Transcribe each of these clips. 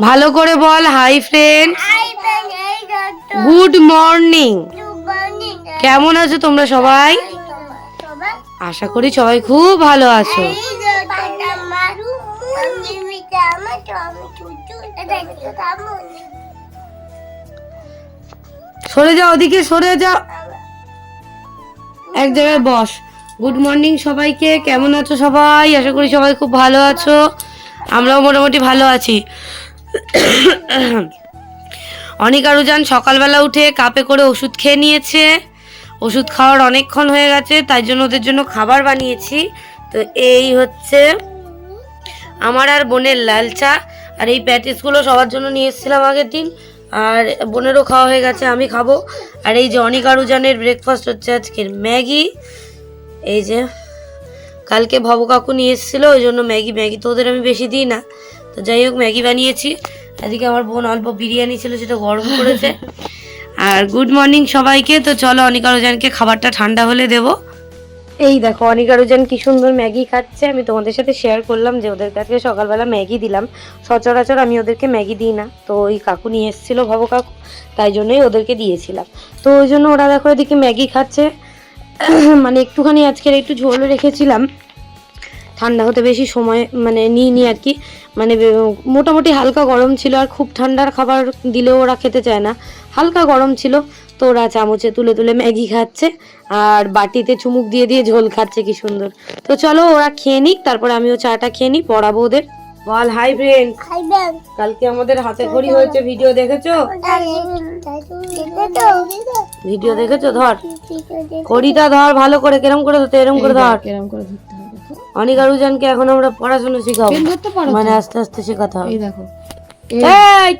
ভালো করে বল হাই ফ্রেন্ড গুড মর্নিং কেমন আছো তোমরা সবাই? আশা করি সবাই খুব ভালো আছো। সরে যাও ওদিকে সরে যাও। এক জায়গায় বস। গুড মর্নিং সবাইকে কেমন আছো সবাই? আশা করি সবাই খুব ভালো আছো। আমরাও মোটামুটি ভালো আছি। অনেক আরও যান সকালবেলা উঠে কাপে করে ওষুধ খেয়ে নিয়েছে। ওষুধ খাওয়ার অনেকক্ষণ হয়ে গেছে, তাই জন্য ওদের জন্য খাবার বানিয়েছি। তো এই হচ্ছে আমার আর বোনের লাল চা আর এই প্যাটিসগুলো সবার জন্য নিয়ে এসেছিলাম আগের দিন। আর বোনেরও খাওয়া হয়ে গেছে, আমি খাব। আর এই যে অনিক আরুজানের ব্রেকফাস্ট হচ্ছে আজকের ম্যাগি। এই যে কালকে ভব কাকু নিয়ে এসেছিল, ওই জন্য ম্যাগি ম্যাগি তো ওদের আমি বেশি দিই না। তো যাই হোক, ম্যাগি বানিয়েছি। এদিকে আমার বোন অল্প বিরিয়ানি ছিল, সেটা গরম করেছে। আর গুড মর্নিং সবাইকে, তো চলো অনিক আরুজানকে খাবারটা ঠান্ডা হলে দেবো। এই দেখো, অনিক আরুজান কি সুন্দর ম্যাগি খাচ্ছে। আমি তোমাদের সাথে শেয়ার করলাম যে ওদের কাছে সকালবেলা ম্যাগি দিলাম। সচরাচর আমি ওদেরকে ম্যাগি দিই না। তো ওই কাকু নিয়ে এসেছিল ভব কাকু, তাই জন্যই ওদেরকে দিয়েছিলাম। তো ওই জন্য ওরা দেখো এদিকে ম্যাগি খাচ্ছে। মানে একটুখানি আজকের একটু ঝোল রেখেছিলাম। ঠান্ডা হতে বেশি সময় মানে নিইনি আর কি। মানে মোটামুটি হালকা গরম ছিল আর খুব ঠান্ডার খাবার দিলেও ওরা খেতে চায় না। হালকা গরম ছিল, তো ওরা চামচে তুলে তুলে ম্যাগি খাচ্ছে আর বাটিতে চুমুক দিয়ে দিয়ে ঝোল খাচ্ছে, কি সুন্দর। তো চলো ওরা খেয়ে নিক, তারপরে আমিও চাটা খেয়ে নিই, পড়াবো ওদের। বল হাই ফ্রেন্ড কালকে আমাদের হাতে ঘড়ি হয়েছে ভিডিও দেখেছ? ভিডিও দেখেছ? ধর। ঘড়িটা ধর ভালো করে কেরম করে ধরতে এরম করে ধর। এরকম করে ধরতে হবে অনেক আরুজানকে এখন আমরা পড়াশোনা শিখাবো। মানে আস্তে আস্তে শেখাতে হবে। এই দেখো। এই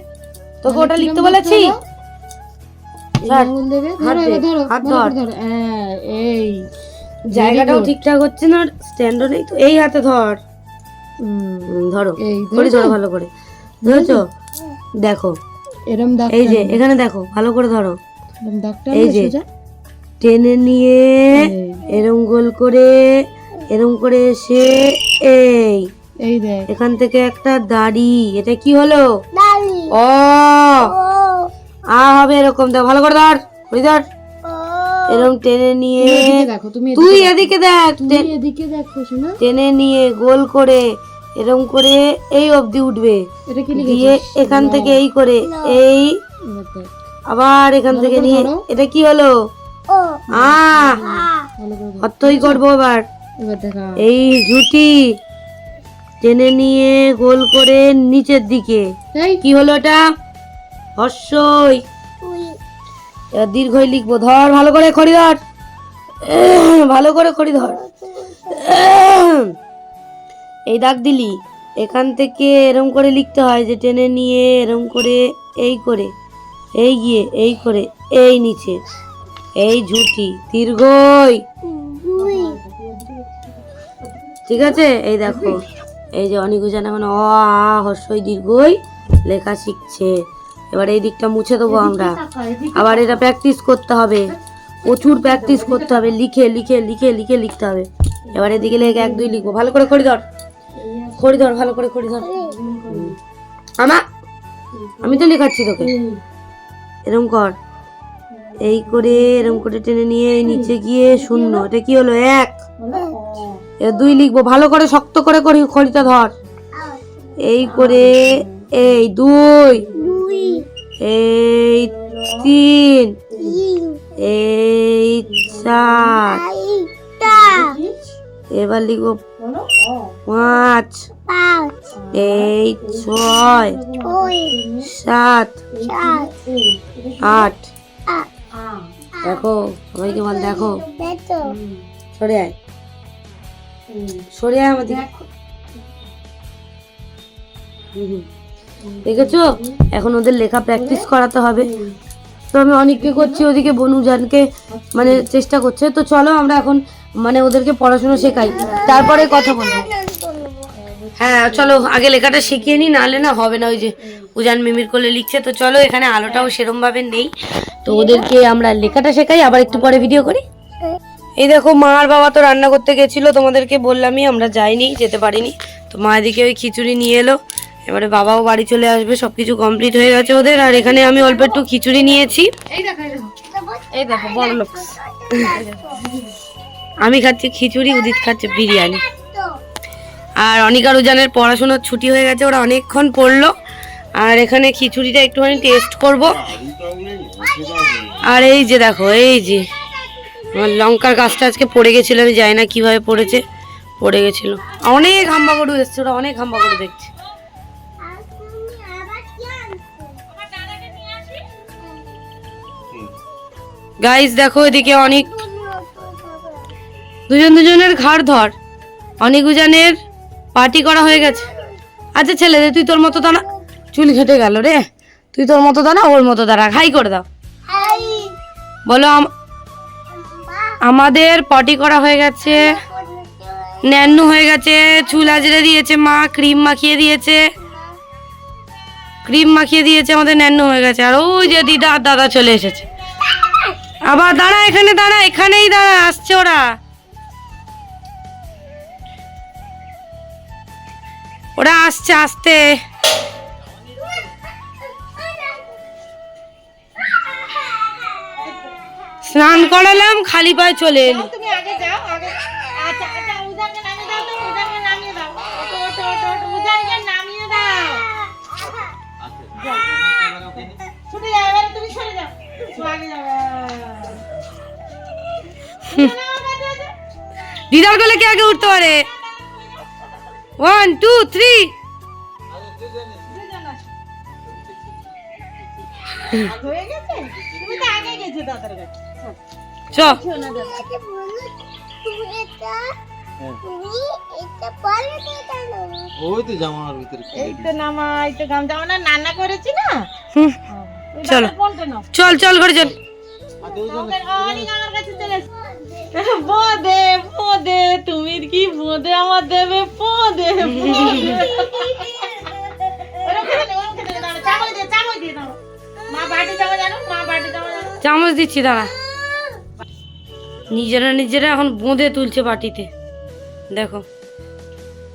তোকে ওটা লিখতে বলেছি? হ্যাঁ এই জায়গাটাও ঠিকঠাক হচ্ছে না স্ট্যান্ডও নেই তো। এই হাতে ধর। ধরো। এই করে ধরো। ভালো করে। ধরেছো? দেখো। এরম দাগ এই যে এখানে দেখো ভালো করে ধরো। এই যে। টেনে নিয়ে এরম গোল করে এরম করে এসে এই। এই দেখ। এখান থেকে একটা দাড়ি। এটা কি হলো? ও। আ হবে এরকম। দেখ ভালো করে ধর। ওই ধর। এরকম টেনে নিয়ে দেখো তুমি তুই এদিকে দেখ এদিকে দেখো শোনা। টেনে নিয়ে গোল করে এরকম করে এই অবধি উঠবে। এটা দিয়ে এখান থেকে এই করে এই আবার এখান থেকে নিয়ে এটা কি হলো? আ। অতই করব এবার। এবার এই ঝুটি টেনে নিয়ে গোল করে নিচের দিকে। কি হলো এটা? হর্ষই। এবার দীর্ঘই লিখব। ধর, ভালো করে খড়ি ধর ভালো করে খড়ি ধর এই দাগ দিলি। এখান থেকে এরম করে লিখতে হয় যে, টেনে নিয়ে এরম করে, এই করে, এই গিয়ে, এই করে, এই নিচে, এই ঝুটি। দীর্ঘই। ঠিক আছে? এই দেখো। এই যে অনিকুজান এখন অ, আ হর্ষই দীর্ঘই লেখা শিখছে। এবার এই দিকটা মুছে দেবো আমরা। আবার এটা প্র্যাকটিস করতে হবে। প্রচুর প্র্যাকটিস করতে হবে। লিখে লিখে লিখে লিখে লিখতে হবে। এবার এদিকে লেখে এক দুই লিখব। ভালো করে খড়ি ধর। খড়ি ধর ভালো করে খড়ি ধর। আমা আমি তো লেখাচ্ছি তোকে। এরম কর। এই করে এরম করে টেনে নিয়ে নিচে গিয়ে শূন্য। এটা কি হলো? এক। দুই লিখব। ভালো করে শক্ত করে করি খড়িটা ধর। এই করে এই দুই। এই তিন এই চার এবার লিখব পাঁচ। এই ছয়, সাত, আট। দেখো, সবাইকে বল, দেখো। সরে আয়। সরে আয় আমাদের। হুম। দেখেছ? এখন ওদের লেখা প্র্যাকটিস করাতে হবে। তো আমি অনেককে করছি, ওদিকে বনুজানকে মানে চেষ্টা করছে। তো চলো আমরা এখন মানে ওদেরকে পড়াশোনা শেখাই। তারপরে কথা বলব। হ্যাঁ চলো, আগে লেখাটা শিখিয়ে নি, নাহলে না হবে না ওই যে উজান মিমির কোলে লিখছে। তো চলো, এখানে আলোটাও সেরম ভাবে নেই। তো ওদেরকে আমরা লেখাটা শেখাই, আবার একটু পরে ভিডিও করি। এই দেখো, মা আর বাবা তো রান্না করতে গেছিল, তোমাদেরকে বললামই আমরা যাইনি, যেতে পারিনি। তো মা এদিকে ওই খিচুড়ি নিয়ে এলো। এবারে বাবাও বাড়ি চলে আসবে সব কিছু কমপ্লিট হয়ে গেছে ওদের। আর এখানে আমি অল্প একটু খিচুড়ি নিয়েছি। এই দেখো বড় লোক। আমি খাচ্ছি খিচুড়ি উদিত খাচ্ছে বিরিয়ানি। আর অনিকা রুজানের পড়াশোনার ছুটি হয়ে গেছে ওরা অনেকক্ষণ পড়ল। আর এখানে খিচুড়িটা একটুখানি টেস্ট করব। আর এই যে দেখো এই যে আমার লঙ্কার গাছটা আজকে পড়ে গেছিল আমি জানি না কীভাবে পড়েছে। পড়ে গেছিল। অনেক হাম্বা গরু এসছে ওরা অনেক হাম্বা গরু দেখছে। গাইস দেখো এদিকে অনেক দুজন দুজনের ঘাড় ধর। অনেক উজানের পার্টি করা হয়ে গেছে। আচ্ছা ছেলে রে, তুই তোর মতো দাঁড়া চুল ঘেটে গেল রে। তুই তোর মতো দাঁড়া ওর মতো দাঁড়া হাই করে দাও। বলো আম- আমাদের পটি করা হয়ে গেছে। ন্যান্নু হয়ে গেছে। চুল আজরে দিয়েছে মা ক্রিম মাখিয়ে দিয়েছে। ক্রিম মাখিয়ে দিয়েছে আমাদের ন্যান্নু হয়ে গেছে। আর ওই যে দিদা আর দাদা চলে এসেছে। আবার দাঁড়া, এখানে দাঁড়া, এখানেই দাঁড়া, আসছে ওরা। ওরা আসছে, আসতে। স্নান করালাম, খালি পায়ে চলে এলি। তুমি আগে যাও। দিদার গলে কে আগে উঠতে পারে? ওয়ান টু থ্রি হয়ে গেছে তুমি তো আগে গেছো দাদার কাছে চ। ওই তো জামার ভিতরে এই তো নামা এই তো আমরা রান্না করেছি না? চলো। চল চল করে চল। আমার কাছে চলে এসো। বোঁদে বোঁদে তুমি কি বোঁদে? আমার দেবে বোঁদে চামচ দিচ্ছি দাঁড়া। নিজেরা নিজেরা এখন বোঁদে তুলছে বাটিতে। দেখো।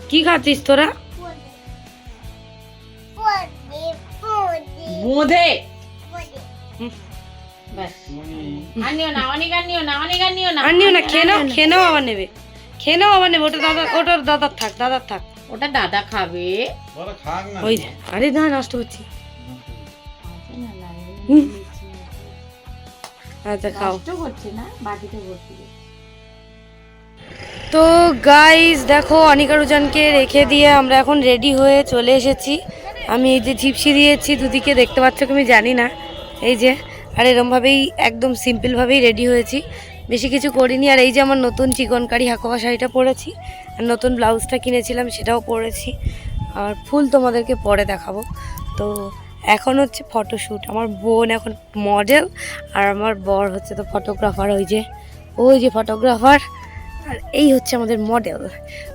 কি খাচ্ছিস তোরা? বোঁদে। আর নিও না খেয়ে নাও খেয়ে নাও আবার নেবে খেয়ে নাও আবার নেবে ওটা দাদা ওটার দাদার থাক দাদার থাক। ওটা দাদা খাবে। বড় খাক না। ওই আরে না নষ্ট করছি আচ্ছা খাও। তো গাইস দেখো অনিকা রুজানকে রেখে দিয়ে আমরা এখন রেডি হয়ে চলে এসেছি। আমি এই যে ঝিপসি দিয়েছি দুদিকে দেখতে পাচ্ছ কি আমি জানি না। এই যে আর এরমভাবেই একদম সিম্পলভাবেই রেডি হয়েছি। বেশি কিছু করিনি, আর এই যে আমার নতুন চিকনকারি হাকোয়া শাড়িটা পরেছি, আর নতুন ব্লাউজটা কিনেছিলাম সেটাও পরেছি। আর ফুল তোমাদেরকে পরে দেখাবো। তো এখন হচ্ছে ফটোশ্যুট। আমার বোন এখন মডেল আর আমার বর হচ্ছে তো ফটোগ্রাফার ওই যে ওই যে ফটোগ্রাফার আর এই হচ্ছে আমাদের মডেল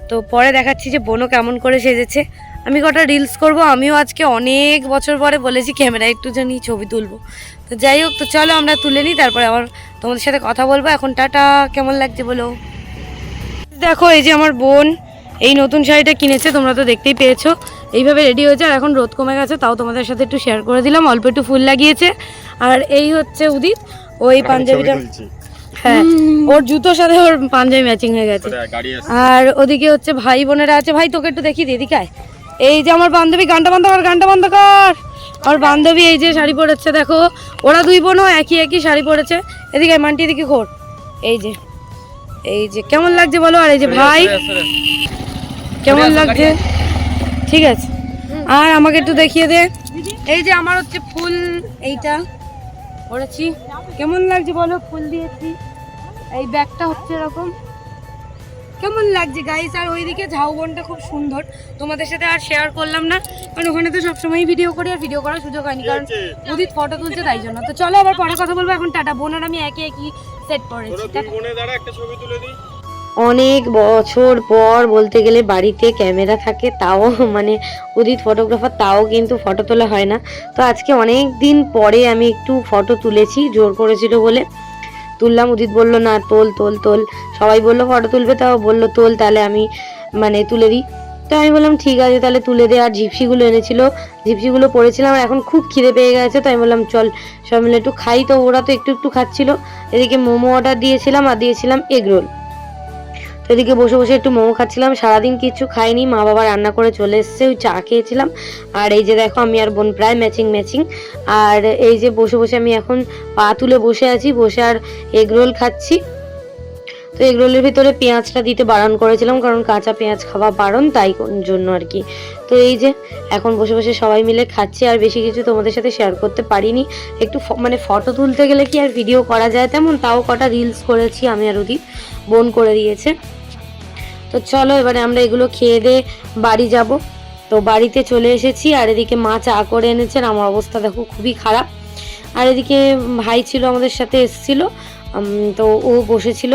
তো পরে দেখাচ্ছি যে বোনও কেমন করে সেজেছে। আমি কটা রিলস করব আমিও আজকে অনেক বছর পরে বলেছি ক্যামেরা একটু জানি ছবি তুলবো। তো যাই হোক তো চলো আমরা তুলে নিই তারপরে আবার তোমাদের সাথে কথা বলব। এখন টাটা কেমন লাগছে বলো? দেখো এই যে আমার বোন এই নতুন শাড়িটা কিনেছে তোমরা তো দেখতেই পেয়েছ। এইভাবে রেডি হয়েছে আর এখন রোদ কমে গেছে তাও তোমাদের সাথে একটু শেয়ার করে দিলাম। অল্প একটু ফুল লাগিয়েছে। আর এই হচ্ছে উদিত ওই পাঞ্জাবিটা হ্যাঁ ওর জুতোর সাথে ওর পাঞ্জাবি ম্যাচিং হয়ে গেছে। আর ওদিকে হচ্ছে ভাই বোনেরা আছে। ভাই তোকে একটু দেখি আয়। এই যে আমার বান্ধবী গানটা বন্ধ কর গানটা বন্ধ কর। আমার বান্ধবী এই যে শাড়ি পরেছে দেখো। ওরা দুই বোনও একই একই শাড়ি পরেছে। এদিকে মান্টি এদিকে ঘোর। এই যে এই যে কেমন লাগছে বলো? আর এই যে ভাই কেমন লাগছে? ঠিক আছে। আর আমাকে একটু দেখিয়ে দে। এই যে আমার হচ্ছে ফুল এইটা পরেছি। কেমন লাগছে বলো? ফুল দিয়েছি। এই ব্যাগটা হচ্ছে এরকম। কেমন লাগছে গাইস আর ওইদিকে ঝাউবনটা খুব সুন্দর। তোমাদের সাথে আর শেয়ার করলাম না কারণ ওখানে তো সবসময় ভিডিও করি আর ভিডিও করার সুযোগ হয়নি কারণ উদিত ফটো তুলছে তাই জন্য। তো চলো আবার পরে কথা বলব। এখন টাটা বোন আর আমি একে একই সেট করেছি। টাটা। অনেক বছর পর বলতে গেলে বাড়িতে ক্যামেরা থাকে তাও মানে উদিত ফটোগ্রাফার তাও কিন্তু ফটো তোলা হয় না। তো আজকে অনেক দিন পরে আমি একটু ফটো তুলেছি জোর করেছিল বলে। তুললাম, উদিত বলল, না, তোল তোল তোল। সবাই বলল, ফটো তুলবে? তাও বলল, তোল, তাহলে আমি মানে তুলে দিই। তো আমি বললাম, ঠিক আছে, তাহলে তুলে দে। আর জিপসিগুলো এনেছিল, জিপসিগুলো পড়েছিলাম আর এখন খুব খিদে পেয়ে গেছে, তো আমি বললাম, চল, সবাই মিলে একটু খাই। তো ওরা তো একটু একটু খাচ্ছিল। এদিকে মোমো অর্ডার দিয়েছিলাম, আর দিয়েছিলাম এগ রোল। তো এদিকে বসে বসে একটু মোমো খাচ্ছিলাম। সারাদিন কিছু খাইনি, মা বাবা রান্না করে চলে এসছে, ওই চা খেয়েছিলাম। আর এই যে দেখো, আমি আর বোন প্রায় ম্যাচিং ম্যাচিং আর এই যে বসে বসে আমি এখন পা তুলে বসে আছি, বসে আর এগ রোল খাচ্ছি। তো এগ রোলের ভিতরে পেঁয়াজটা দিতে বারণ করেছিলাম, কারণ কাঁচা পেঁয়াজ খাওয়া বারণ, তাই জন্য আর কি। তো এই যে, এখন বসে বসে সবাই মিলে খাচ্ছি, আর বেশি কিছু তোমাদের সাথে শেয়ার করতে পারিনি। একটু মানে ফটো তুলতে গেলে কি আর ভিডিও করা যায় তেমন? তাও কটা রিলস করেছি আমি আর উদিত। বোন করে দিয়েছে। তো চলো, এবারে আমরা এগুলো খেয়ে দিয়ে বাড়ি যাব। তো বাড়িতে চলে এসেছি, আর এদিকে মা চা করে এনেছেন। আমার অবস্থা দেখো খুবই খারাপ। আর এদিকে ভাই ছিল আমাদের সাথে এসেছিল তো ও বসেছিল।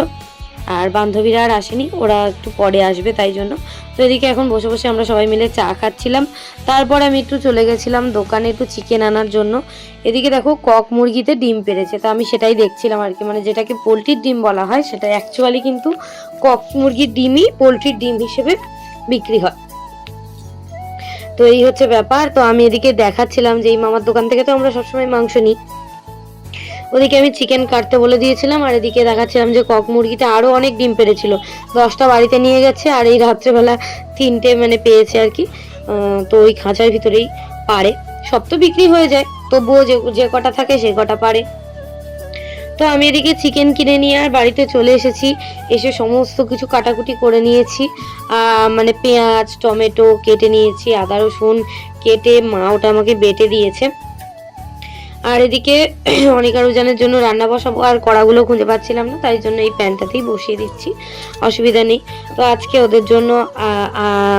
আর বান্ধবীরা আর আসেনি, ওরা একটু পরে আসবে তাই জন্য। তো এদিকে এখন বসে বসে আমরা সবাই মিলে চা খাচ্ছিলাম। তারপর আমি একটু চলে গেছিলাম দোকানে একটু চিকেন আনার জন্য। এদিকে দেখো কক মুরগিতে ডিম পেড়েছে তো আমি সেটাই দেখছিলাম আর কি। মানে যেটাকে পোলট্রির ডিম বলা হয়, সেটা অ্যাকচুয়ালি কিন্তু কক মুরগির ডিমই পোলট্রির ডিম হিসেবে বিক্রি হয়। তো এই হচ্ছে ব্যাপার। তো আমি এদিকে দেখাচ্ছিলাম যে এই মামার দোকান থেকে তো আমরা সবসময় মাংস নিই। ওদিকে আমি চিকেন কাটতে বলে দিয়েছিলাম, আর এদিকে দেখাচ্ছিলাম যে কক মুরগিটা আরও অনেক ডিম পেড়েছিল দশটা বাড়িতে নিয়ে গেছে, আর এই রাত্রেবেলা তিনটে মানে পেয়েছে আর কি। তো ওই খাঁচার ভিতরেই পারে। সব তো বিক্রি হয়ে যায়, তবুও যে যে কটা থাকে সে কটা পারে। তো আমি এদিকে চিকেন কিনে নিয়ে আর বাড়িতে চলে এসেছি, এসে সমস্ত কিছু কাটাকুটি করে নিয়েছি। মানে পেঁয়াজ, টমেটো কেটে নিয়েছি, আদা রসুন কেটে মা ওটা আমাকে বেটে দিয়েছে। আর এদিকে অনিকা রুজানের জন্য রান্না বসাবো, আর কড়াগুলো খুঁজে পাচ্ছিলাম না, তাই জন্য এই প্যানটাতেই বসিয়ে দিচ্ছি, অসুবিধা নেই। তো আজকে ওদের জন্য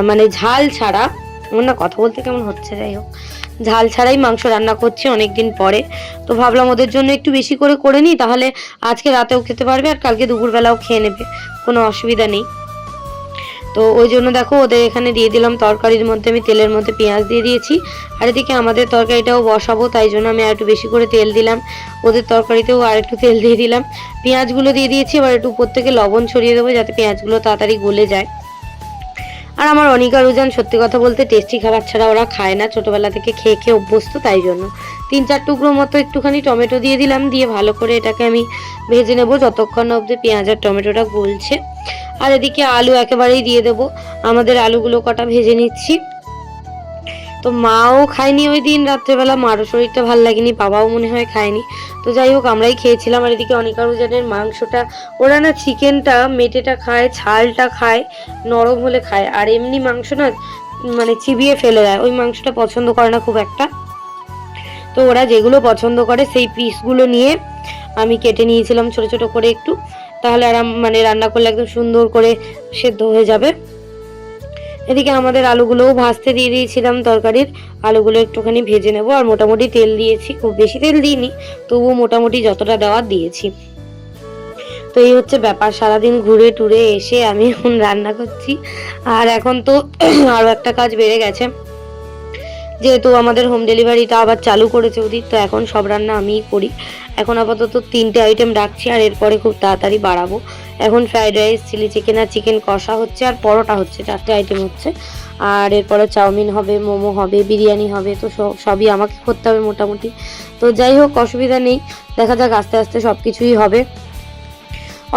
মানে ঝাল ছাড়া, আমার না কথা বলতে কেমন হচ্ছে, যাই হোক, ঝাল ছাড়াই মাংস রান্না করছি অনেক দিন পরে। তো ভাবলাম ওদের জন্য একটু বেশি করে করে নিই, তাহলে আজকে রাতেও খেতে পারবে, আর কালকে দুপুরবেলাও খেয়ে নেবে, কোনো অসুবিধা নেই। তো ওই জন্য দেখো ওদের এখানে দিয়ে দিলাম তরকারির মধ্যে, আমি তেলের মধ্যে পেঁয়াজ দিয়ে দিয়েছি। আর এদিকে আমাদের তরকারিটাও বসাবো, তাই জন্য আমি আর একটু বেশি করে তেল দিলাম। ওদের তরকারিতেও আর একটু তেল দিয়ে দিলাম। পেঁয়াজগুলো দিয়ে দিয়েছি, এবার একটু উপর থেকে লবণ ছড়িয়ে দেবো যাতে পেঁয়াজগুলো তাড়াতাড়ি গলে যায়। আর আমার অনিকা রুজান সত্যি কথা বলতে টেস্টি খাবার ছাড়া ওরা খায় না। ছোটোবেলা থেকে খেয়ে খেয়ে অভ্যস্ত, তাই জন্য। তিন চার টুকরো মতো একটুখানি টমেটো দিয়ে দিলাম, দিয়ে ভালো করে এটাকে আমি ভেজে নেব। যতক্ষণ অবধি পেঁয়াজ আর টমেটোটা গলছে। আর এদিকে আলু একেবারেই দিয়ে দেবো। আমাদের আলুগুলো কটা ভেজে নিচ্ছি। তো মাও খায়নি ওই দিন, রাত্রেবেলা মারও শরীরটা ভালো লাগেনি, বাবাও মনে হয় খায়নি। তো যাই হোক, আমরাই খেয়েছিলাম আর এদিকে অনিকা রুজানের মাংসটা। ওরা না চিকেনটা, মেটেটা খায়, ছালটা খায়, নরম হলে খায়। আর এমনি মাংস না মানে চিবিয়ে ফেলে দেয়। ওই মাংসটা পছন্দ করে না খুব একটা। তো ওরা যেগুলো পছন্দ করে সেই পিসগুলো নিয়ে আমি কেটে নিয়েছিলাম ছোট ছোট করে একটু। তাহলে আরাম মানে রান্না করলে একদম সুন্দর করে সেদ্ধ হয়ে যাবে। এদিকে আমাদের আলুগুলোও ভাজতে দিয়ে দিয়েছিলাম তরকারির। আলুগুলো একটুখানি ভেজে নেব, আর মোটামুটি তেল দিয়েছি, খুব বেশি তেল দিইনি, তবুও মোটামুটি যতটা দেওয়ার দিয়েছি। তো এই হচ্ছে ব্যাপার, সারাদিন ঘুরে টুরে এসে আমি এখন রান্না করছি। আর এখন তো আরও একটা কাজ বেড়ে গেছে। যেহেতু আমাদের হোম ডেলিভারিটা আবার চালু করেছে ওদিক তো এখন সব রান্না আমিই করি। এখন আপাতত তিনটে আইটেম রাখছি আর এরপরে খুব তাড়াতাড়ি বাড়াবো। এখন ফ্রাইড রাইস চিলি চিকেন আর চিকেন কষা হচ্ছে আর পরোটা হচ্ছে, চারটে আইটেম হচ্ছে। আর এরপরে চাউমিন হবে, মোমো হবে, বিরিয়ানি হবে, তো সবই আমাকে করতে হবে মোটামুটি। তো যাই হোক, অসুবিধা নেই, দেখা যাক আস্তে আস্তে সব কিছুই হবে।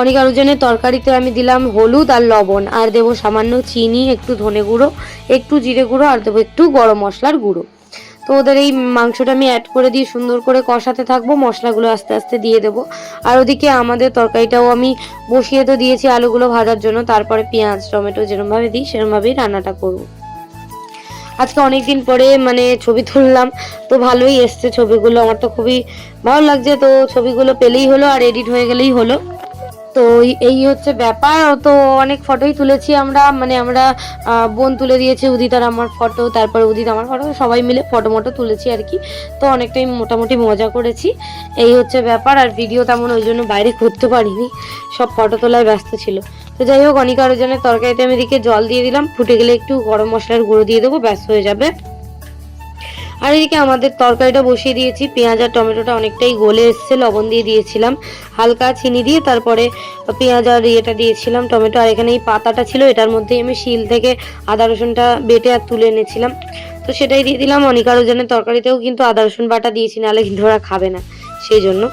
অনেক আলোচনের তরকারিতে আমি দিলাম হলুদ আর লবণ, আর দেবো সামান্য চিনি, একটু ধনে গুঁড়ো, একটু জিরে গুঁড়ো, আর দেবো একটু গরম মশলার গুঁড়ো। তো ওদের এই মাংসটা আমি অ্যাড করে দিয়ে সুন্দর করে কষাতে থাকব, মশলাগুলো আস্তে আস্তে দিয়ে দেবো। আর ওদিকে আমাদের তরকারিটাও আমি বসিয়ে তো দিয়েছি আলুগুলো ভাজার জন্য, তারপরে পেঁয়াজ, টমেটো যেরমভাবে দিই সেরমভাবেই রান্নাটা করব। আজকে অনেক দিন পরে মানে ছবি তুললাম, তো ভালোই এসছে ছবিগুলো, আমার তো খুবই ভালো লাগছে, তো ছবিগুলো পেলেই হলো আর এডিট হয়ে গেলেই হলো। তো এই- হচ্ছে ব্যাপার। তো অনেক ফটোই তুলেছি আমরা। মানে আমরা বোন তুলে দিয়েছে, উদিত আর আমার ফটো, তারপর উদিত, আমার ফটো, সবাই মিলে ফটো মটো তুলেছি আর কি। তো অনেকটাই মোটামুটি মজা করেছি। এই হচ্ছে ব্যাপার। আর ভিডিও তেমন ওই জন্য বাইরে করতে পারিনি। সব ফটো তোলায় ব্যস্ত ছিল। তো যাই হোক অনেক আরও তরকারিতে আমি এদিকে জল দিয়ে দিলাম। ফুটে গেলে একটু গরম মশলার গুঁড়ো দিয়ে দেবো ব্যস্ত হয়ে যাবে। আর এদিকে আমাদের তরকারিটা বসিয়ে দিয়েছি। পেঁয়াজ আর টমেটোটা অনেকটাই গলে এসছে, লবণ দিয়ে দিয়েছিলাম। হালকা চিনি দিয়ে তারপরে পেঁয়াজ আর ইয়েটা দিয়েছিলাম, টমেটো। আর এখানে এই পাতাটা ছিল, এটার মধ্যে আমি শিল থেকে আদা রসুনটা বেটে আর তুলে এনেছিলাম। তো সেটাই দিয়ে দিলাম। অনিকা রোজনের তরকারিতেও কিন্তু আদা রসুন বাটা দিয়েছি, নাহলে কিন্তু ওরা খাবে না সেই জন্য।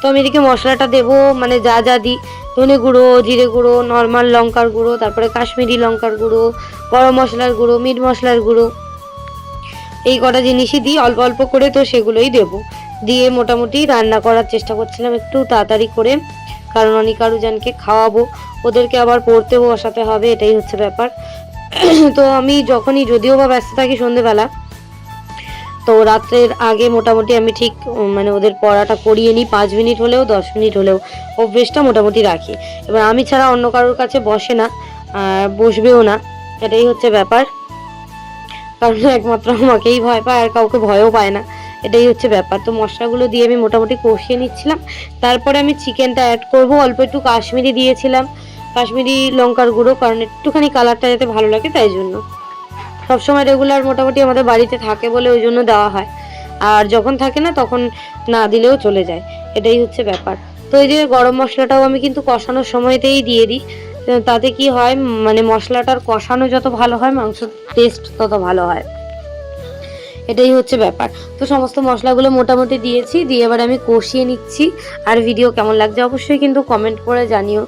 তো আমি এদিকে মশলাটা দেবো মানে যা যা দিই। ধনে গুঁড়ো, জিরে গুঁড়ো নর্মাল লঙ্কার গুঁড়ো, তারপরে কাশ্মীরি লঙ্কার গুঁড়ো, গরম মশলার গুঁড়ো মিট মশলার গুঁড়ো। এই কটা জিনিসই দিই, অল্প অল্প করে তো সেগুলোই দেবো। দিয়ে মোটামুটি রান্না করার চেষ্টা করছিলাম একটু তাড়াতাড়ি করে, কারণ অনিকা রুজানকে খাওয়াবো। ওদেরকে আবার পড়তেও বসাতে হবে, এটাই হচ্ছে ব্যাপার। তো আমি যখনই, যদিও বা ব্যস্ত থাকি সন্ধেবেলা, তো রাত্রের আগে মোটামুটি আমি ঠিক মানে ওদের পড়াটা করিয়ে নিই, পাঁচ মিনিট হলেও, দশ মিনিট হলেও, অভ্যেসটা মোটামুটি রাখি। এবার আমি ছাড়া অন্য কারোর কাছে বসে না বসবেও না, এটাই হচ্ছে ব্যাপার। কারণ একমাত্র আমাকেই ভয় পায় আর কাউকে ভয়ও পায় না। এটাই হচ্ছে ব্যাপার। তো মশলাগুলো দিয়ে আমি মোটামুটি কষিয়ে নিচ্ছিলাম। তারপরে আমি চিকেনটা অ্যাড করব। অল্প একটু কাশ্মীরি দিয়েছিলাম। কাশ্মীরি লঙ্কার গুঁড়ো, কারণ একটুখানি কালারটা যাতে ভালো লাগে তাই জন্য। সবসময় রেগুলার মোটামুটি আমাদের বাড়িতে থাকে বলে ওই জন্য দেওয়া হয়। আর যখন থাকে না, তখন না দিলেও চলে যায়। এটাই হচ্ছে ব্যাপার। তো এই যে গরম মশলাটাও আমি কিন্তু কষানোর সময়তেই দিয়ে দিই। তাতে কি হয়? মানে মশলাটার কষানো যত ভালো হয়, মাংসর টেস্ট তত ভালো হয়। এটাই হচ্ছে ব্যাপার। তো সমস্ত মশলাগুলো মোটামুটি দিয়েছি, দিয়ে এবার আমি কষিয়ে নিচ্ছি। আর ভিডিও কেমন লাগছে অবশ্যই কিন্তু কমেন্ট করে জানিও।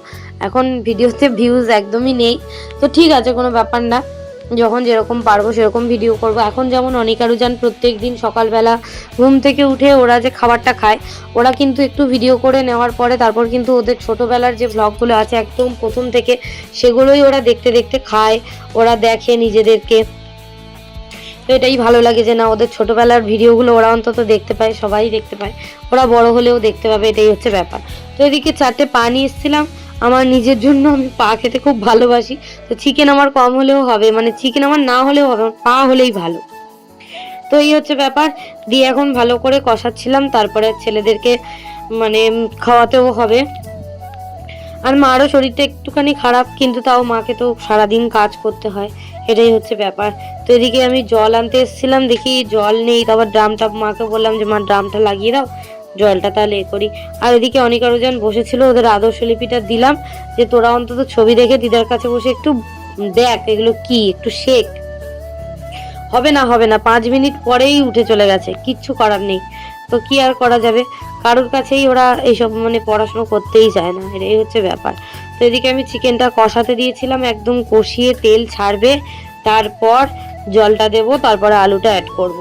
এখন ভিডিওতে ভিউজ একদমই নেই। তো ঠিক আছে, কোনো ব্যাপার না। যখন যেরকম পারব সেরকম ভিডিও করব। এখন যেমন অনিকারুজান প্রত্যেক দিন সকালবেলা ঘুম থেকে উঠে ওরা যে খাবারটা খায়, ওরা কিন্তু একটু ভিডিও করে নেওয়ার পরে তারপর কিন্তু ওদের ছোটোবেলার যে ব্লগগুলো আছে একদম প্রথম থেকে সেগুলোই ওরা দেখতে দেখতে খায়, ওরা দেখে নিজেদেরকে। তো এটাই ভালো লাগে যে না, ওদের ছোটোবেলার ভিডিওগুলো ওরা অন্তত দেখতে পায়, সবাই দেখতে পায়। ওরা বড় হলেও দেখতে পাবে, এটাই হচ্ছে ব্যাপার। তো এদিকে চারটে পা নিয়ে এসেছিলাম আমার নিজের জন্য আমি পা খেতে খুব ভালোবাসি। তো চিকেন আমার কম হলেও হবে মানে চিকেন আমার না হলেও হবে পা হলেই ভালো। তো এই হচ্ছে ব্যাপার, দিয়ে এখন ভালো করে কষাচ্ছিলাম, তারপরে ছেলেদেরকে মানে খাওয়াতেও হবে। আর মারও শরীরটা একটুখানি খারাপ, কিন্তু তাও মাকে তো সারাদিন কাজ করতে হয়, এটাই হচ্ছে ব্যাপার। তো এদিকে আমি জল আনতে এসেছিলাম, দেখি জল নেই, তারপর ড্রামটা, মাকে বললাম যে, মা, ড্রামটা লাগিয়ে দাও। জলটা তাহলে এ করি। আর এদিকে অনেক আরও জন বসেছিল, ওদের আদর্শ লিপিটা দিলাম, যে তোরা অন্তত ছবি দেখে দিদার কাছে বসে একটু দেখ এগুলো কি, একটু শেখ। হবে না হবে না, পাঁচ মিনিট পরেই উঠে চলে গেছে, কিচ্ছু করার নেই। তো কি আর করা যাবে? কারোর কাছেই ওরা এইসব মানে পড়াশুনো করতেই চায় না, এটাই হচ্ছে ব্যাপার। তো এদিকে আমি চিকেনটা কষাতে দিয়েছিলাম, একদম কষিয়ে তেল ছাড়বে, তারপর জলটা দেব, তারপরে আলুটা অ্যাড করব।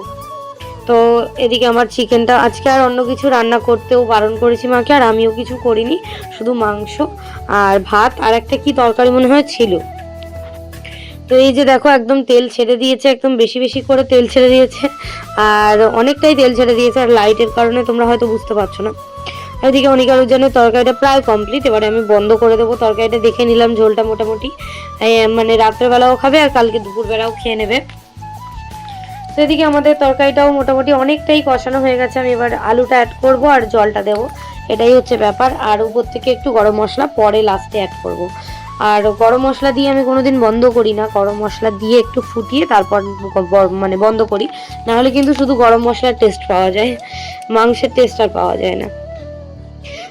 তো এদিকে আমার চিকেনটা আজকে আর অন্য কিছু রান্না করতেও বারণ করেছি মাকে, আর আমিও কিছু করিনি, শুধু মাংস আর ভাত আর একটা কি তরকারি মনে হয় ছিল। তো এই যে দেখো একদম তেল ছেড়ে দিয়েছে, একদম বেশি বেশি করে তেল ছেড়ে দিয়েছে, আর অনেকটাই তেল ছেড়ে দিয়েছে, আর লাইটের কারণে তোমরা হয়তো বুঝতে পারছ না। এদিকে অনিকার জন্য তরকারিটা প্রায় কমপ্লিট এবারে আমি বন্ধ করে দেবো, তরকারিটা দেখে নিলাম ঝোলটা মোটামুটি। মানে রাত্রেবেলাও খাবে আর কালকে দুপুরবেলাও খেয়ে নেবে। তো এদিকে আমাদের তরকারিটাও মোটামুটি অনেকটাই কষানো হয়ে গেছে। আমি এবার আলুটা অ্যাড করব আর জলটা দেবো। এটাই হচ্ছে ব্যাপার। আর উপর থেকে একটু গরম মশলা পরে লাস্টে অ্যাড করব। আর গরম মশলা দিয়ে আমি কোনোদিন বন্ধ করি না। গরম মশলা দিয়ে একটু ফুটিয়ে তারপর মানে বন্ধ করি। নাহলে কিন্তু শুধু গরম মশলার টেস্ট পাওয়া যায়। মাংসের টেস্ট আর পাওয়া যায় না।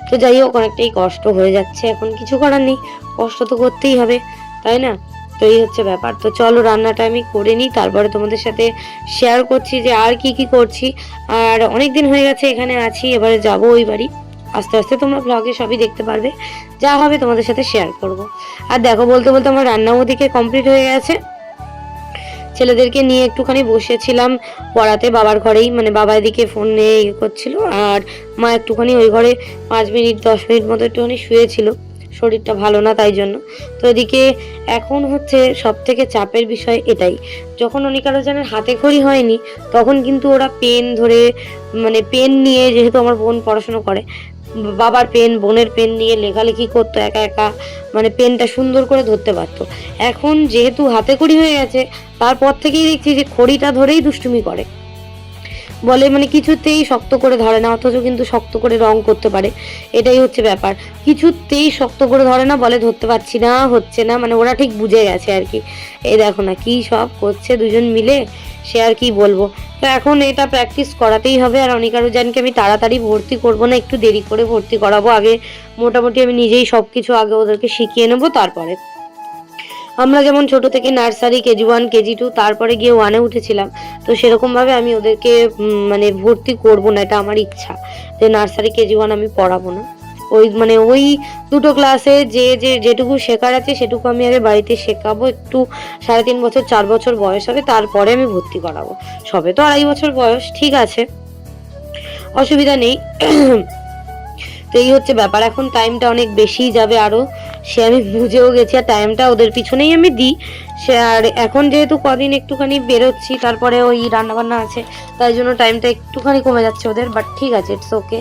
তো যাই হোক, অনেকটাই কষ্ট হয়ে যাচ্ছে। এখন কিছু করার নেই। কষ্ট তো করতেই হবে, তাই না? তো এই হচ্ছে ব্যাপার। তো চলো রান্নাটা আমি করে নিই, তারপরে তোমাদের সাথে শেয়ার করছি যে আর কি কি করছি। আর অনেক দিন হয়ে গেছে এখানে আছি, এবারে যাব ওই বাড়ি। আস্তে আস্তে তোমরা ব্লগে সবই দেখতে পারবে। যা হবে তোমাদের সাথে শেয়ার করব। আর দেখো, বলতে বলতে আমার রান্নাও ওদিকে কমপ্লিট হয়ে গেছে। ছেলেদেরকে নিয়ে একটুখানি বসেছিলাম পড়াতে, বাবার ঘরেই মানে বাবা এদিকে ফোন নিয়ে ইয়ে করছিল, আর মা একটুখানি ওই ঘরে পাঁচ মিনিট, দশ মিনিট মতো একটুখানি শুয়েছিল। শরীরটা ভালো না তাই জন্য। তো এদিকে এখন হচ্ছে সব থেকে চাপের বিষয় এটাই। যখন অনিকারোজনের হাতে খড়ি হয়নি, তখন কিন্তু ওরা পেন ধরে মানে পেন নিয়ে যেহেতু আমার বোন পড়াশুনো করে, বাবার পেন, বোনের পেন নিয়ে লেখালেখি করতো, একা একা মানে পেনটা সুন্দর করে ধরতে পারতো। এখন যেহেতু হাতে খড়ি হয়ে গেছে, তারপর থেকেই দেখছি যে খড়িটা ধরেই দুষ্টুমি করে। বলে মানে কিছুতেই শক্ত করে ধরে না, অথচ কিন্তু শক্ত করে রং করতে পারে। এটাই হচ্ছে ব্যাপার। কিছুতেই শক্ত করে ধরে না, বলে ধরতে পারছি না, হচ্ছে না মানে ওরা ঠিক বুঝে গেছে আর কি। এই দেখো না কি সব করছে দুজন মিলে, সে আর কি বলব। তো এখন এটা প্র্যাকটিস করাতেই হবে, আর অনিকারুজানকে আমি তাড়াতাড়ি ভর্তি করব না, একটু দেরি করে ভর্তি করাবো। আগে মোটামুটি আমি নিজেই সব কিছু আগে ওদেরকে শিখিয়ে নেব, তারপরে আমরা যেমন ছোট থেকে nursery KG one, KG two, তারপরে গিয়ে ওয়ানে উঠেছিলাম, তো সেরকমভাবে আমি ওদেরকে মানে ভর্তি করব না, এটা আমার ইচ্ছা, যে নার্সারি কেজি ওয়ান আমি পড়াবো না। ওই মানে ওই দুটো ক্লাসে যে যে, যেটুকু শেখার আছে, সেটুকু আমি আগে বাড়িতে শেখাবো, একটু সাড়ে তিন বছর, চার বছর বয়স হবে, তারপরে আমি ভর্তি করাবো। সবে তো আড়াই বছর বয়স, ঠিক আছে। অসুবিধা নেই। তো এই হচ্ছে ব্যাপার, এখন টাইমটা অনেক বেশিই যাবে আরও সে আমি বুঝেও গেছি, আর টাইমটা ওদের পিছনেই আমি দিই। সে আর এখন যেহেতু কদিন একটুখানি বেরোচ্ছি, তারপরে ওই রান্নাবান্না আছে, তাই জন্য টাইমটা একটুখানি কমে যাচ্ছে ওদের বাট ঠিক আছে ইটস ওকে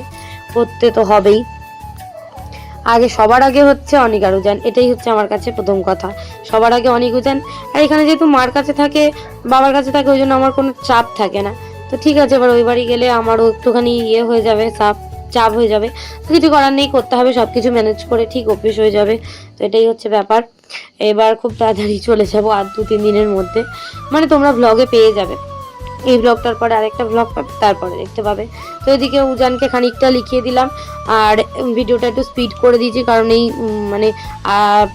করতে তো হবেই। আগে সবার আগে হচ্ছে অনিক আরুজান এটাই হচ্ছে আমার কাছে প্রথম কথা। সবার আগে অনিক, উজান, আর এখানে যেহেতু মার কাছে থাকে, বাবার কাছে থাকে, ওই জন্য আমার কোনো চাপ থাকে না। তো ঠিক আছে, এবার ওই বাড়ি গেলে আমারও একটুখানি ইয়ে হয়ে যাবে, চাপ। চাপ হয়ে যাবে। তো কিছু করার নেই, করতে হবে সব কিছু ম্যানেজ করে ঠিক অফিস হয়ে যাবে। তো এটাই হচ্ছে ব্যাপার। এবার খুব তাড়াতাড়ি চলে যাব আর দু তিন দিনের মধ্যে। মানে তোমরা ব্লগে পেয়ে যাবে। এই ব্লগটার পরে আরেকটা ব্লগ পাবে তারপরে দেখতে পাবে। তো এদিকে উজানকে খানিকটা লিখিয়ে দিলাম। আর ভিডিওটা একটু স্পিড করে দিয়েছি, কারণ এই মানে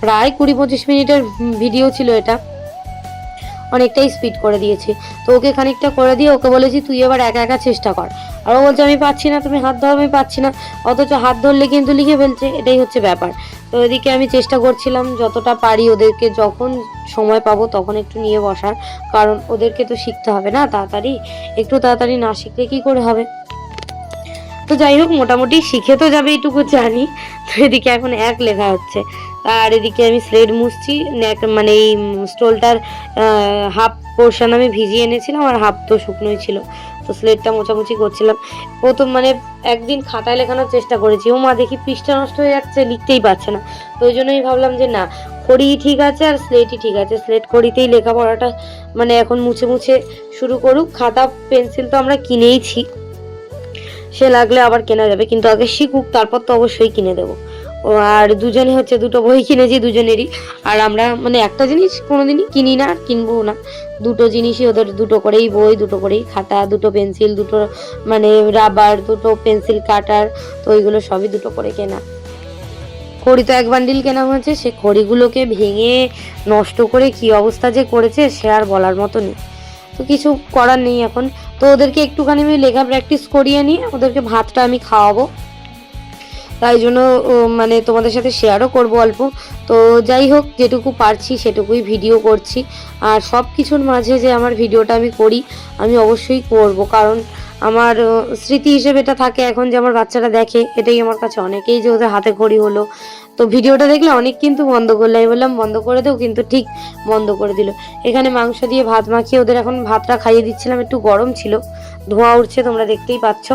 প্রায় কুড়ি পঁচিশ মিনিটের ভিডিও ছিল এটা। অনেকটাই স্পিড করে দিয়েছি। তো ওকে খানিকটা করে দিয়ে ওকে বলেছি, তুই এবার একা একা চেষ্টা কর। আর ও বলছে, আমি পাচ্ছি না, তুমি হাত ধরো, আমি পাচ্ছি না। অথচ হাত ধরলে কিন্তু লিখে ফেলছে, এটাই হচ্ছে ব্যাপার। তো এদিকে আমি চেষ্টা করছিলাম যতটা পারি ওদেরকে যখন সময় পাবো তখন একটু নিয়ে বসার, কারণ ওদেরকে তো শিখতে হবে না তাড়াতাড়ি। একটু তাড়াতাড়ি না শিখলে কী করে হবে? তো যাই হোক, মোটামুটি শিখে তো যাবে এইটুকু জানি। তো এদিকে এখন এক লেখা হচ্ছে। আর এদিকে আমি স্লেট মুছছি। মানে এই স্টোলটার হাফ পোর্শন আমি ভিজিয়ে এনেছিলাম আর হাফ তো শুকনোই ছিল। তো স্লেটটা মোছামুছি করছিলাম। প্রথম মানে একদিন খাতায় লেখানোর চেষ্টা করেছি। ও মা, দেখি পৃষ্ঠা নষ্ট হয়ে যাচ্ছে, লিখতেই পারছে না। তো ওই জন্যই ভাবলাম যে না খড়ি ঠিক আছে আর স্লেটই ঠিক আছে। স্লেট খড়িতেই লেখাপড়াটা মানে এখন মুছে মুছে শুরু করুক। খাতা, পেন্সিল তো আমরা কিনেইছি। সে লাগলে আবার কেনা যাবে, কিন্তু আগে শিখুক, তারপর তো অবশ্যই কিনে দেবো। আর দুজনে হচ্ছে দুটো বই কিনেছি দুজনেরই। আর আমরা মানে একটা জিনিস কোনোদিনই কিনি না আর কিনবো না। দুটো জিনিসই ওদের, দুটো করেই বই, দুটো করেই খাতা, দুটো পেন্সিল, দুটো মানে রাবার, দুটো পেন্সিল কাটার, তো ওইগুলো সবই দুটো করে কেনা। খড়ি তো এক বান্ডিল কেনা হয়েছে, সে খড়িগুলোকে ভেঙে নষ্ট করে কি অবস্থা যে করেছে, সে আর বলার মতো নেই। তো কিছু করার নেই এখন। তো ওদেরকে একটুখানি আমি লেখা প্র্যাকটিস করিয়ে নিয়ে, ওদেরকে ভাতটা আমি খাওয়াবো। তাই জন্য মানে তোমাদের সাথে শেয়ারও করব অল্প। তো যাই হোক, যেটুকু পারছি সেটুকুই ভিডিও করছি। আর সব কিছুর মাঝে যে আমার ভিডিওটা আমি করি, আমি অবশ্যই করব। কারণ আমার স্মৃতি হিসেবে এটা থাকে এখন যে আমার বাচ্চারা দেখে, এটাই আমার কাছে অনেকেই যে ওদের হাতে ঘড়ি হলো। তো ভিডিওটা দেখলে অনেক কিন্তু বন্ধ করল। আমি বললাম, বন্ধ করে দেও, কিন্তু ঠিক বন্ধ করে দিল। এখানে মাংস দিয়ে ভাত মাখিয়ে ওদের এখন ভাতটা খাইয়ে দিচ্ছিলাম, একটু গরম ছিল। ধোঁয়া উঠছে, তোমরা দেখতেই পাচ্ছ।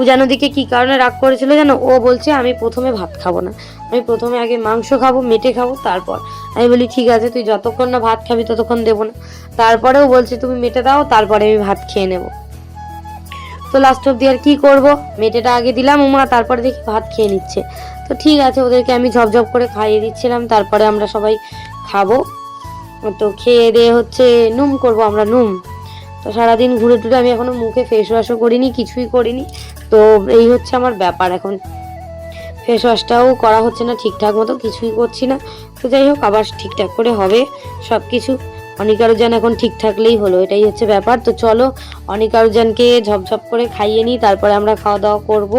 উজানো দিকে কি কারণে রাগ করেছিল জানো ও বলছে, আমি প্রথমে ভাত খাব না। আমি প্রথমে আগে মাংস খাব, মেটে খাব, তারপর। আমি বলি, ঠিক আছে, তুই যতক্ষণ না ভাত খাবি ততক্ষণ দেবো না। তারপরেও বলছে, তুমি মেটে দাও, তারপরে আমি ভাত খেয়ে নেব। তো লাস্ট অব্দি আর কি করব? মেটেটা আগে দিলাম, উমা তারপরে দেখি ভাত খেয়ে নিচ্ছে। তো ঠিক আছে, ওদেরকে আমি ঝপঝপ করে খাইয়ে দিচ্ছিলাম, তারপরে আমরা সবাই খাব। তো খেয়ে দিয়ে হচ্ছে নুম করব আমরা নুম তো সারাদিন ঘুরে টুরে আমি এখনও মুখে ফেস ওয়াশও করিনি, কিছুই করিনি। তো এই হচ্ছে আমার ব্যাপার। এখন ফেস ওয়াশটাও করা হচ্ছে না ঠিকঠাক মতো, কিছুই করছি না। তো যাই হোক, আবার ঠিকঠাক করে হবে। সব কিছু অনিকারুজান এখন ঠিক থাকলেই হলো, এটাই হচ্ছে ব্যাপার। তো চলো অনিকারুজানকে ঝপঝপ করে খাইয়ে নিই, তারপরে আমরা খাওয়া দাওয়া করব।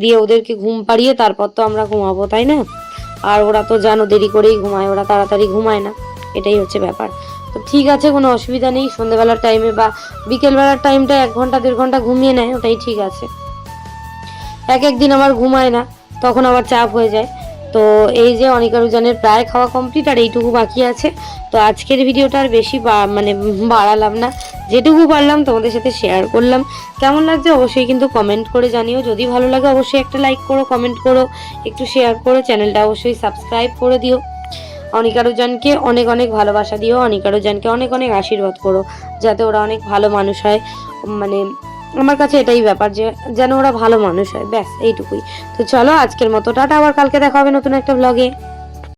দিয়ে ওদেরকে ঘুম পাড়িয়ে তারপর তো আমরা ঘুমাবো, তাই না? আর ওরা তো জানো, দেরি করেই ঘুমায়, ওরা তাড়াতাড়ি ঘুমায় না। এটাই হচ্ছে ব্যাপার। তো ঠিক আছে, কোনো অসুবিধা নেই। সন্ধ্যেবেলার টাইমে বা বিকেলবেলার টাইমটা এক ঘণ্টা, দেড় ঘণ্টা ঘুমিয়ে নেয়, ওটাই ঠিক আছে। এক একদিন আমার ঘুমায় না, তখন আবার চাপ হয়ে যায়। তো এই যে অনিকারুজানের প্রায় খাওয়া কমপ্লিট আর এইটুকু বাকি আছে, তো আজকের ভিডিওটা আর বেশি মানে বাড়ালাম না। যেটুকু পারলাম তোমাদের সাথে শেয়ার করলাম। কেমন লাগছে অবশ্যই কিন্তু কমেন্ট করে জানিও। যদি ভালো লাগে অবশ্যই একটা লাইক করো কমেন্ট করো, একটু শেয়ার করো চ্যানেলটা অবশ্যই সাবস্ক্রাইব করে দিও। অনিকারুজানকে অনেক অনেক ভালোবাসা দিও। অনিকারুজানকে অনেক অনেক আশীর্বাদ করো, যাতে ওরা অনেক ভালো মানুষ হয়। মানে আমার কাছে এটাই ব্যাপার যে, যেন ওরা ভালো মানুষ হয়, ব্যাস, এইটুকুই। তো চলো, আজকের মতো, টাটা, আবার কালকে দেখা হবে নতুন একটা ব্লগে